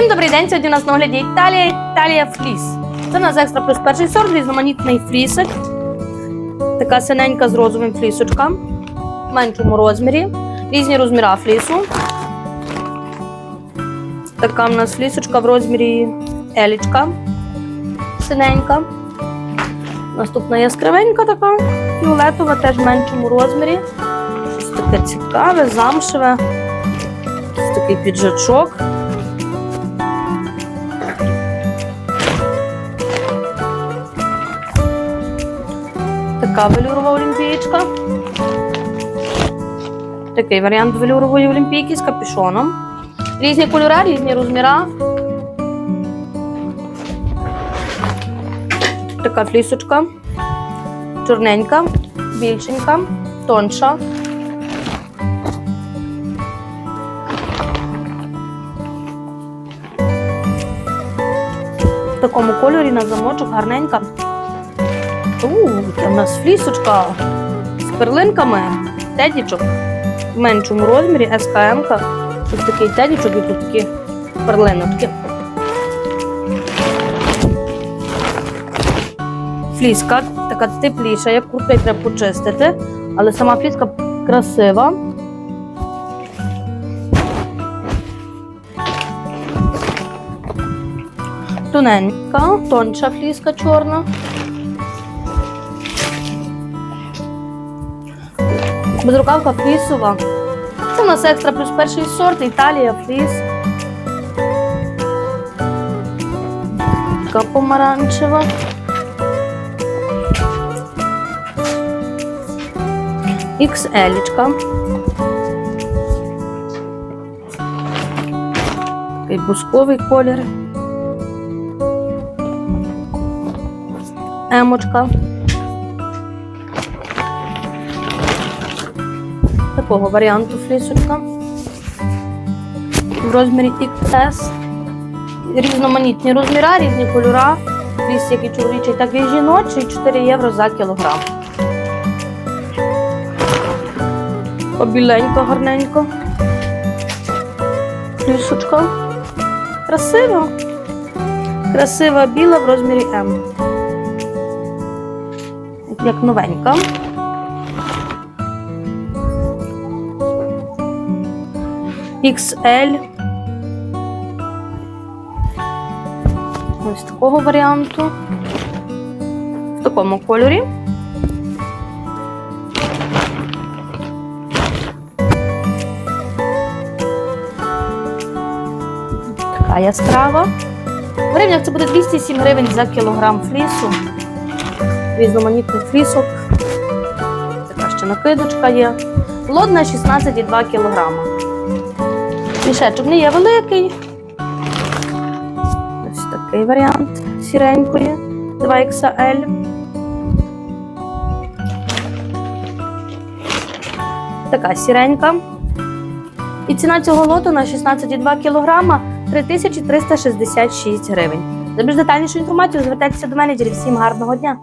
Всім добрий день. Сьогодні у нас на огляді Італія, Італія фліс. Це у нас екстра плюс перший сорт, різноманітний флісик. Така синенька з розовим флісочка. В меншому розмірі. Різні розміри флісу. Така в нас флісочка в розмірі елічка. Синенька. Наступна яскравенька така, фіолетова, теж в меншому розмірі. Щось таке цікаве, замшеве. Ось такий піджачок. Така велюрова олімпієчка. Такий варіант велюрової олімпійки з капюшоном. Різні кольори, різні розміри. Така флісочка. Чорненька, більшенька, тонша. В такому кольорі на замочок гарненька. У, це в нас флісочка з перлинками, тедічок в меншому розмірі, СКМ. Ось такий тедічок і тут такі перлиночки. Фліска така тепліша, як куртка, і треба почистити, але сама фліска красива. Тоненька, тонша фліска чорна. Безрукавка флісова. Це у нас екстра плюс перший сорт, Італія, фліс. Така помаранчева. XL. Такий бусковий колір. Емочка. Такого варіанту флісочка. В розмірі XS. Різноманітні розміри, різні кольори. Фліс як і чоловічий, так і жіночий, 4 євро за кілограм. Побіленько, гарненько. Флісочка. Красива. Красива біла в розмірі М. Як новенька. XL. Ось такого варіанту. В такому кольорі. Така яскрава. В гривнях це буде 207 гривень за кілограм флісу. Різноманітний флісок. Така ще накидочка є. Лодна 16,2 кілограма. Мішечок не є великий. Ось такий варіант сіренької 2XL. Така сіренька. І ціна цього лоту на 16,2 кг 3366 гривень. За більш детальнішу інформацію звертайтеся до менеджерів. Всім гарного дня!